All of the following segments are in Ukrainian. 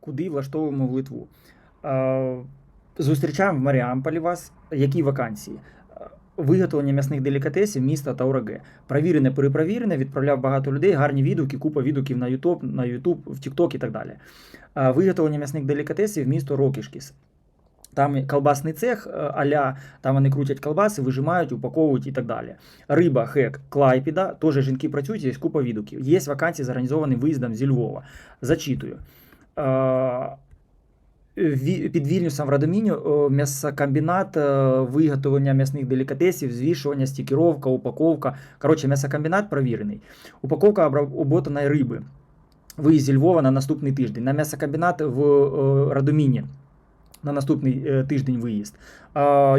куди влаштовуємо в Литву. Зустрічаємо в Маріамполі вас. Які вакансії? Виготовлення м'ясних делікатесів міста Таураге. Провірене, перепровірене, відправляв багато людей, гарні відгуки, купа відгуків на YouTube, на YouTube, в TikTok і так далі. Виготовлення м'ясних делікатесів місто Рокішкіс. Там колбасний цех аля, там вони крутять колбаси, вижимають, упаковують і так далі. Риба, хек, Клайпіда, теж жінки працюють, є купа відгуків. Є вакансії з організованим виїздом зі Львова. Зачитую. Під Вільнюсом в Радоміню е, м'ясокомбінат, е, виготовлення м'ясних делікатесів, звішування, стікіровка, упаковка. Коротше, м'ясокомбінат провірений. Упаковка обра- риби. Виїзд зі Львова на наступний тиждень. На м'ясокомбінат в Радоміні на наступний е, тиждень виїзд.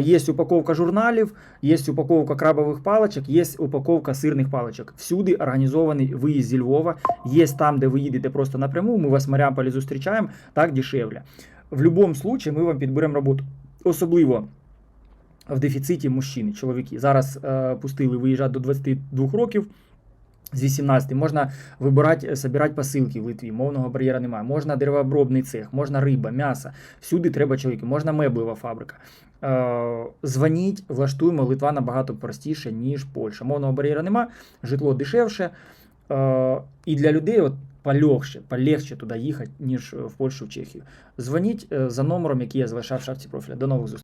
Є упаковка журналів, є упаковка крабових паличок, є упаковка сирних паличок. Всюди організований виїзд зі Львова. Є там, де ви їдете просто напряму. Ми вас в Маріамполі зустрічаємо, так дешевле. В будь-якому випадку ми вам підберемо роботу. Особливо в дефіциті мужчини, чоловіки. Зараз е, пустили виїжджати до 22 років. З 18 можна вибирати, збирати посилки в Литві, мовного бар'єра немає. Можна деревообробний цех, можна риба, м'ясо. Всюди треба чоловіки, можна меблева фабрика. Е, дзвоніть, влаштуємо Литва набагато простіше, ніж Польща. Мовного бар'єра нема, житло дешевше. Е, і для людей от полегше, полегше туди їхати, ніж в Польщу, в Чехію. Дзвоніть е, за номером, який я залишав в шапці профіля. До нових зустрічей.